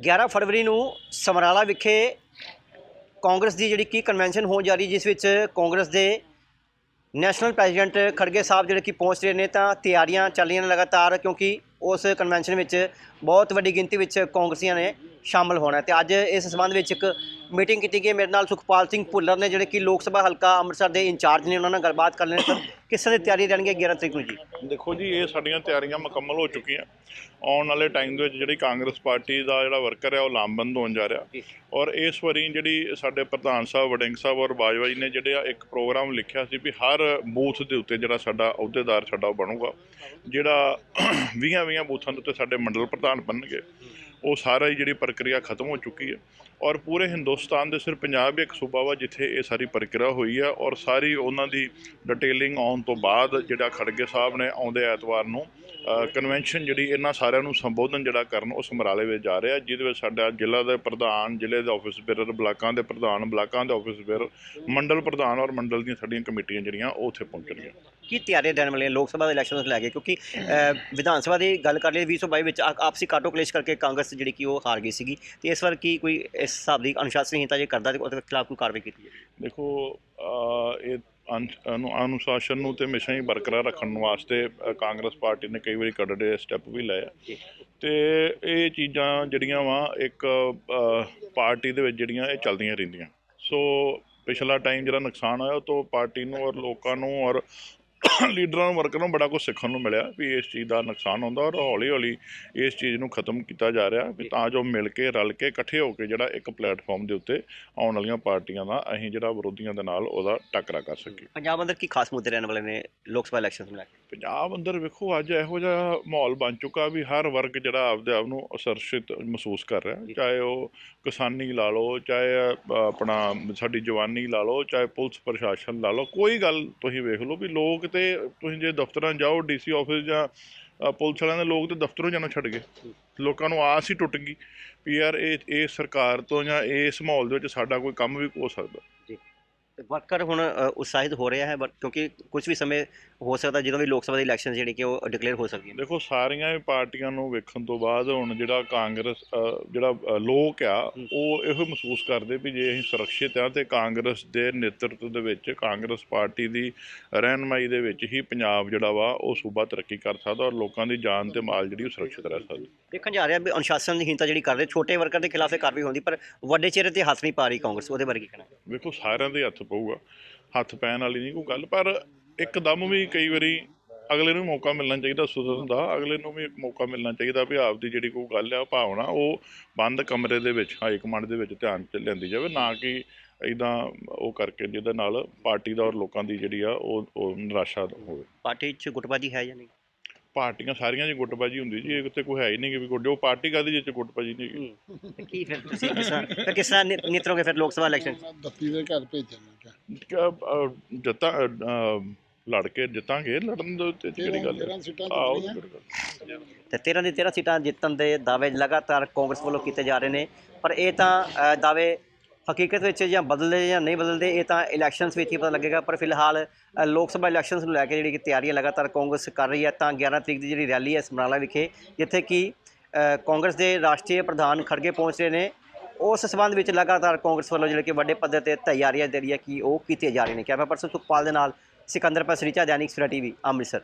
11 ਫਰਵਰੀ ਨੂੰ ਸਮਰਾਲਾ ਵਿਖੇ ਕਾਂਗਰਸ ਦੀ ਜਿਹੜੀ ਕੀ ਕਨਵੈਨਸ਼ਨ ਹੋਣ ਜਾ ਰਹੀ, ਜਿਸ ਵਿੱਚ ਕਾਂਗਰਸ ਦੇ ਨੈਸ਼ਨਲ ਪ੍ਰੈਜ਼ੀਡੈਂਟ ਖੜਗੇ ਸਾਹਿਬ ਜਿਹੜੇ ਕਿ ਪਹੁੰਚ ਰਹੇ ਨੇ, ਤਾਂ ਤਿਆਰੀਆਂ ਚੱਲ ਰਹੀਆਂ ਨੇ ਲਗਾਤਾਰ, ਕਿਉਂਕਿ ਉਸ ਕਨਵੈਨਸ਼ਨ ਵਿੱਚ ਬਹੁਤ ਵੱਡੀ ਗਿਣਤੀ ਵਿੱਚ ਕਾਂਗਰਸੀਆਂ ਨੇ ਸ਼ਾਮਲ ਹੋਣਾ ਹੈ। ਤੇ ਅੱਜ ਇਸ ਸੰਬੰਧ ਵਿੱਚ ਇੱਕ ਮੀਟਿੰਗ ਕੀਤੀ ਗਈ। ਮੇਰੇ ਨਾਲ ਸੁਖਪਾਲ ਸਿੰਘ ਭੁੱਲਰ ਨੇ ਜਿਹੜੇ ਕਿ ਲੋਕ ਸਭਾ ਹਲਕਾ ਅੰਮ੍ਰਿਤਸਰ ਦੇ ਇੰਚਾਰਜ ਨੇ ਉਹਨਾਂ ਨਾਲ ਗੱਲਬਾਤ ਕਰ ਲੈਣੀ ਸਰ ਕਿਸ ਤਰ੍ਹਾਂ ਦੀ ਤਿਆਰੀ ਰਹਿਣਗੇ 11 ਤਰੀਕ ਨੂੰ ਜੀ? ਦੇਖੋ ਜੀ ਇਹ ਸਾਡੀਆਂ ਤਿਆਰੀਆਂ ਮੁਕੰਮਲ ਹੋ ਚੁੱਕੀਆਂ। ਆਉਣ ਵਾਲੇ ਟਾਈਮ ਦੇ ਵਿੱਚ ਜਿਹੜੀ ਕਾਂਗਰਸ ਪਾਰਟੀ ਦਾ ਜਿਹੜਾ ਵਰਕਰ ਹੈ ਉਹ ਲਾਮਬੰਦ ਹੋਣ ਜਾ ਰਿਹਾ। ਔਰ ਇਸ ਵਾਰੀ ਜਿਹੜੀ ਸਾਡੇ ਪ੍ਰਧਾਨ ਸਾਹਿਬ ਵੜਿੰਗ ਸਾਹਿਬ ਔਰ ਬਾਜਵਾ ਜੀ ਨੇ ਜਿਹੜੇ ਇੱਕ ਪ੍ਰੋਗਰਾਮ ਲਿਖਿਆ ਸੀ ਵੀ ਹਰ ਬੂਥ ਦੇ ਉੱਤੇ ਜਿਹੜਾ ਸਾਡਾ ਅਹੁਦੇਦਾਰ ਸਾਡਾ ਉਹ ਬਣੂਗਾ। ਜਿਹੜਾ 20-20 ਬੂਥਾਂ ਦੇ ਉੱਤੇ ਸਾਡੇ ਮੰਡਲ ਪ੍ਰਧਾਨ ਬਣਨਗੇ। ਉਹ ਸਾਰਾ ਹੀ ਜਿਹੜੀ ਪ੍ਰਕਿਰਿਆ ਖਤਮ ਹੋ ਚੁੱਕੀ ਹੈ। ਔਰ ਪੂਰੇ ਹਿੰਦੁਸਤਾਨ ਦੇ ਸਿਰ ਪੰਜਾਬ ਹੀ ਇੱਕ ਸੂਬਾ ਵਾ ਜਿੱਥੇ ਇਹ ਸਾਰੀ ਪ੍ਰਕਿਰਿਆ ਹੋਈ ਆ ਔਰ ਸਾਰੀ ਉਹਨਾਂ ਦੀ ਡਿਟੇਲਿੰਗ ਆਉਣ ਤੋਂ ਬਾਅਦ ਜਿਹੜਾ ਖੜਗੇ ਸਾਹਿਬ ਨੇ ਆਉਂਦੇ ਐਤਵਾਰ ਨੂੰ ਕਨਵੈਨਸ਼ਨ ਜਿਹੜੀ ਇਹਨਾਂ ਸਾਰਿਆਂ ਨੂੰ ਸੰਬੋਧਨ ਜਿਹੜਾ ਕਰਨ ਉਸ ਸਮਰਾਲੇ ਵਿੱਚ ਜਾ ਰਿਹਾ। ਜਿਹਦੇ ਵਿੱਚ ਸਾਡਾ ਜ਼ਿਲ੍ਹਾ ਦੇ ਪ੍ਰਧਾਨ, ਜ਼ਿਲ੍ਹੇ ਦੇ ਆਫਿਸ ਬੇਰਰ ਬਲਾਕਾਂ ਦੇ ਪ੍ਰਧਾਨ, ਬਲਾਕਾਂ ਦੇ ਆਫਿਸ ਬੇਰਰ ਮੰਡਲ ਪ੍ਰਧਾਨ ਔਰ ਮੰਡਲ ਦੀਆਂ ਸਾਡੀਆਂ ਕਮੇਟੀਆਂ ਜਿਹੜੀਆਂ ਉਹ ਉੱਥੇ ਪਹੁੰਚਣਗੀਆਂ ਕੀ ਤਿਆਰੀ ਰਹਿਣ ਵਾਲੀਆਂ ਲੋਕ ਸਭਾ ਦੇ ਇਲੈਕਸ਼ਨ ਨੂੰ ਲੈ ਕੇ? ਕਿਉਂਕਿ ਵਿਧਾਨ ਸਭਾ ਦੀ ਗੱਲ ਕਰ ਲਈ 2022 ਵਿੱਚ ਆਪਸੀ ਕਾਟੋ ਕਲੇਸ਼ ਕਰਕੇ ਕਾਂਗਰਸ ਜਿਹੜੀ ਕਿ ਉਹ ਹਾਰ ਗਈ ਸੀਗੀ ਤੇ ਇਸ ਵਾਰ ਕੀ ਕੋਈ ਇਸ ਹਿਸਾਬ ਦੀ ਅਨੁਸ਼ਾਸਨਹੀਨਤਾ ਜੇ ਕਰਦਾ ਤੇ ਉਹਦੇ ਖਿਲਾਫ ਕੋਈ ਕਾਰਵਾਈ ਕੀਤੀ ਜਾਏ ਦੇਖੋ ਇਹ ਅਨ- ਅਨੁ- ਅਨੁਸ਼ਾਸਨ ਨੂੰ ਤੇ ਹਮੇਸ਼ਾ ਹੀ ਬਰਕਰਾਰ ਰੱਖਣ ਵਾਸਤੇ ਕਾਂਗਰਸ ਪਾਰਟੀ ਨੇ ਕਈ ਵਾਰੀ ਕੱਢੜੇ ਸਟੈਪ ਵੀ ਲਏ। ਤੇ ਇਹ ਚੀਜ਼ਾਂ ਜਿਹੜੀਆਂ ਵਾ ਇੱਕ ਪਾਰਟੀ ਦੇ ਵਿੱਚ ਜਿਹੜੀਆਂ ਇਹ ਚੱਲਦੀਆਂ ਰਹਿੰਦੀਆਂ। ਸੋ ਪਿਛਲਾ ਟਾਈਮ ਜਿਹੜਾ ਨੁਕਸਾਨ ਹੋਇਆ ਉਹ ਤੋਂ ਪਾਰਟੀ ਨੂੰ ਔਰ ਲੋਕਾਂ ਨੂੰ ਔਰ ਲੀਡਰਾਂ ਨੂੰ ਵਰਕਰਾਂ ਨੂੰ ਬੜਾ ਕੁਝ ਸਿੱਖਣ ਨੂੰ ਮਿਲਿਆ ਵੀ ਇਸ ਚੀਜ਼ ਦਾ ਨੁਕਸਾਨ ਹੁੰਦਾ ਔਰ ਹੌਲੀ ਹੌਲੀ ਇਸ ਚੀਜ਼ ਨੂੰ ਖਤਮ ਕੀਤਾ ਜਾ ਰਿਹਾ ਵੀ ਤਾਂ ਜੋ ਮਿਲ ਕੇ ਰਲ ਕੇ ਇਕੱਠੇ ਹੋ ਕੇ ਜਿਹੜਾ ਇੱਕ ਪਲੇਟਫਾਰਮ ਦੇ ਉੱਤੇ ਆਉਣ ਵਾਲੀਆਂ ਪਾਰਟੀਆਂ ਦਾ ਅਸੀਂ ਜਿਹੜਾ ਵਿਰੋਧੀਆਂ ਦੇ ਨਾਲ ਉਹਦਾ ਟੱਕਰਾ ਕਰ ਸਕੀਏ। ਪੰਜਾਬ ਅੰਦਰ ਕੀ ਖਾਸ ਮੁੱਦੇ ਰਹਿਣ ਵਾਲੇ ਨੇ ਲੋਕ ਸਭਾ ਇਲੈਕਸ਼ਨ ਨੂੰ ਲੈ ਕੇ? ਪੰਜਾਬ ਅੰਦਰ ਵੇਖੋ ਅੱਜ ਇਹੋ ਜਿਹਾ ਮਾਹੌਲ ਬਣ ਚੁੱਕਾ ਵੀ ਹਰ ਵਰਗ ਜਿਹੜਾ ਆਪਦੇ ਆਪ ਨੂੰ ਅਸਰਸ਼ਿਤ ਮਹਿਸੂਸ ਕਰ ਰਿਹਾ। ਚਾਹੇ ਉਹ ਕਿਸਾਨੀ ਲਾ ਲਓ ਚਾਹੇ ਆਪਣਾ ਸਾਡੀ ਜਵਾਨੀ ਲਾ ਲਓ ਚਾਹੇ ਪੁਲਿਸ ਪ੍ਰਸ਼ਾਸਨ ਲਾ ਲਓ ਕੋਈ ਗੱਲ ਤੁਸੀਂ ਵੇਖ ਲਓ ਵੀ ਲੋਕ ਤੇ ਤੁਸੀਂ ਜੇ ਦਫ਼ਤਰਾਂ ਜਾਓ ਡੀਸੀ ਆਫਿਸ ਜਾਂ ਪੁਲਿਸ ਵਾਲਿਆਂ ਦੇ ਲੋਕ ਤੇ ਦਫ਼ਤਰੋਂ ਜਾਣਾ ਛੱਡ ਗਏ। ਲੋਕਾਂ ਨੂੰ ਆਸ ਹੀ ਟੁੱਟ ਗਈ ਵੀ ਯਾਰ ਇਹ ਇਹ ਸਰਕਾਰ ਤੋਂ ਜਾਂ ਇਸ ਮਾਹੌਲ ਦੇ ਵਿੱਚ ਸਾਡਾ ਕੋਈ ਕੰਮ ਵੀ ਹੋ ਸਕਦਾ। ਤੇ ਵਰਕਰ ਹੁਣ ਅ, ਉਤਸ਼ਾਹਿਤ ਹੋ ਰਿਹਾ ਹੈ but ਕਿਉਂਕਿ ਕੁਝ ਵੀ ਸਮੇਂ ਹੋ ਸਕਦਾ ਜਦੋਂ ਵੀ ਲੋਕ ਸਭਾ ਦੀ ਇਲੈਕਸ਼ਨ ਜਿਹੜੀ ਕਿ ਉਹ ਡਿਕਲੇਅਰ ਹੋ ਸਕਦੀ ਹੈ ਦੇਖੋ ਸਾਰੀਆਂ ਹੀ ਪਾਰਟੀਆਂ ਨੂੰ ਵੇਖਣ ਤੋਂ ਬਾਅਦ ਹੁਣ ਜਿਹੜਾ ਕਾਂਗਰਸ ਅ, ਜਿਹੜਾ ਅ, ਲੋਕ ਆ ਉਹ ਇਹੋ ਮਹਿਸੂਸ ਕਰਦੇ ਵੀ ਜੇ ਅਸੀਂ ਸੁਰੱਖਿਅਤ ਆ ਤੇ ਕਾਂਗਰਸ ਦੇ ਨੇਤਰਤਵ ਦੇ ਵਿੱਚ ਕਾਂਗਰਸ ਪਾਰਟੀ ਦੀ ਰਹਿਨਮਾਈ ਦੇ ਵਿੱਚ ਹੀ ਪੰਜਾਬ ਜਿਹੜਾ ਵਾ ਉਹ ਸੂਬਾ ਤਰੱਕੀ ਕਰ ਸਕਦਾ ਔਰ ਲੋਕਾਂ ਦੀ ਜਾਨ ਤੇ ਮਾਲ ਜਿਹੜੀ ਉਹ ਸੁਰੱਖਿਅਤ ਰਹਿ ਸਕਦੀ ਦੇਖਣ ਜਾ ਰਿਹਾ ਵੀ ਅਨੁਸ਼ਾਸਨਹੀਨਤਾ ਜਿਹੜੀ ਕਰ ਰਹੇ ਛੋਟੇ ਵਰਕਰ ਦੇ ਖਿਲਾਫ ਇਹ ਕਾਰਵਾਈ ਹੁੰਦੀ ਪਰ ਵੱਡੇ ਚਿਹਰੇ ਤੇ ਹੱਥ ਨਹੀਂ ਪਾ ਰਹੀ ਕਾਂਗਰਸ ਉਹਦੇ ਬਾਰੇ ਕੀ ਕਹਿਣਾ ਹੈ? ਵੇਖੋ ਸਾਰਿਆਂ ਦੇ ਹੱਥ ਪਊਗਾ। ਹੱਥ ਪੈਣ ਵਾਲੀ ਨਹੀਂ ਕੋਈ ਗੱਲ, ਪਰ ਇੱਕਦਮ ਵੀ ਕਈ ਵਾਰੀ ਅਗਲੇ ਨੂੰ ਮੌਕਾ ਮਿਲਣਾ ਚਾਹੀਦਾ ਸੁਧਰਨ ਦਾ, ਅਗਲੇ ਨੂੰ ਵੀ ਇੱਕ ਮੌਕਾ ਮਿਲਣਾ ਚਾਹੀਦਾ ਵੀ ਆਪ ਦੀ ਜਿਹੜੀ ਕੋਈ ਗੱਲ ਆ, ਭਾਵਨਾ ਉਹ ਬੰਦ ਕਮਰੇ ਦੇ ਵਿੱਚ, ਹਾਈ ਕਮਾਂਡ ਦੇ ਵਿੱਚ ਧਿਆਨ ਚ ਲੈਂਦੀ ਜਾਵੇ, ਨਾ ਕਿ ਇਦਾਂ ਉਹ ਕਰਕੇ ਜਿਹਦੇ ਨਾਲ ਪਾਰਟੀ ਦਾ ਔਰ ਲੋਕਾਂ ਦੀ ਜਿਹੜੀ ਆ ਉਹ ਉਹ ਨਿਰਾਸ਼ਾ ਹੋਵੇ। ਪਾਰਟੀ 'ਚ ਗੁੱਟਬਾਜੀ ਹੈ ਜਾਂ ਨਹੀਂ? ਪਾਰਟੀਆਂ ਸਾਰੀਆਂ 'ਚ ਗੁੱਟਬਾਜੀ ਹੁੰਦੀ ਜੀ ਇਹ ਉੱਤੇ ਕੋਈ ਹੈ ਹੀ ਨਹੀਂ ਕਿ ਵੀ ਗੁੱਟ ਉਹ ਪਾਰਟੀ ਕਾਦੀ ਜਿੱਚ ਗੁੱਟਬਾਜੀ ਨਹੀਂ ਹੈਗੀ। ਤੇ ਕੀ ਫਿਰ ਤੁਸੀਂ ਕਿਸ ਤਰ੍ਹਾਂ ਫਿਰ ਕਿਸ ਤਰ੍ਹਾਂ ਨਿ- ਨਿਤਰੋਗੇ ਫਿਰ ਲੋਕ ਸਭਾ ਇਲੈਕਸ਼ਨ ਦੱਤੀ ਦੇ ਘਰ ਭੇਜਣ ਅਹ, ਜਿੱਤਾਂ ਅਹ, ਲੜ ਕੇ ਜਿੱਤਾਂਗੇ ਲੜਨ ਦੇ ਉੱਤੇ ਕਿਹੜੀ ਗੱਲ ਹੈ 13 ਸੀਟਾਂ ਆਹ ਉਹ ਜਿੱਤਣੀਆਂ। ਤਾਂ ਗੱਲ ਹੈ। ਤੇ 13 ਦੀ 13 ਸੀਟਾਂ ਜਿੱਤਣ ਦੇ ਦਾਅਵੇ ਲਗਾਤਾਰ ਕਾਂਗਰਸ ਵੱਲੋਂ ਕੀਤੇ ਜਾ ਰਹੇ ਨੇ ਪਰ ਇਹ ਤਾਂ ਅ, ਦਾਅਵੇ ਹਕੀਕਤ ਵਿੱਚ ਜਾਂ ਬਦਲਦੇ ਜਾਂ ਨਹੀਂ ਬਦਲਦੇ, ਇਹ ਤਾਂ ਇਲੈਕਸ਼ਨਸ ਵਿੱਚ ਹੀ ਪਤਾ ਲੱਗੇਗਾ। ਪਰ ਫਿਲਹਾਲ ਲੋਕ ਸਭਾ ਇਲੈਕਸ਼ਨਸ ਨੂੰ ਲੈ ਕੇ ਜਿਹੜੀ ਕਿ ਤਿਆਰੀਆਂ ਲਗਾਤਾਰ ਕਾਂਗਰਸ ਕਰ ਰਹੀ ਹੈ, ਤਾਂ 11 ਤਰੀਕ ਦੀ ਜਿਹੜੀ ਰੈਲੀ ਹੈ ਸਮਰਾਲਾ ਵਿਖੇ, ਜਿੱਥੇ ਕਿ ਕਾਂਗਰਸ ਦੇ ਰਾਸ਼ਟਰੀ ਪ੍ਰਧਾਨ ਖੜਗੇ ਪਹੁੰਚ ਰਹੇ ਨੇ। ਉਸ ਸਬੰਧ ਵਿੱਚ ਲਗਾਤਾਰ ਕਾਂਗਰਸ ਵੱਲੋਂ ਜਿਹੜੇ ਕਿ ਵੱਡੇ ਪੱਧਰ ਤੇ ਤਿਆਰੀਆਂ ਜਿਹੜੀਆਂ ਕਿ ਉਹ ਕੀਤੀਆਂ ਜਾ ਰਹੀਆਂ ਨੇ। ਕੈਮਰਾ ਪਰਸਨ ਸੁਖਪਾਲ ਦੇ ਨਾਲ ਸਿਕੰਦਰ ਪਸਰੀਚਾ ਦੈਨਿਕ ਸਵੇਰਾ ਟੀਵੀ, ਅੰਮ੍ਰਿਤਸਰ।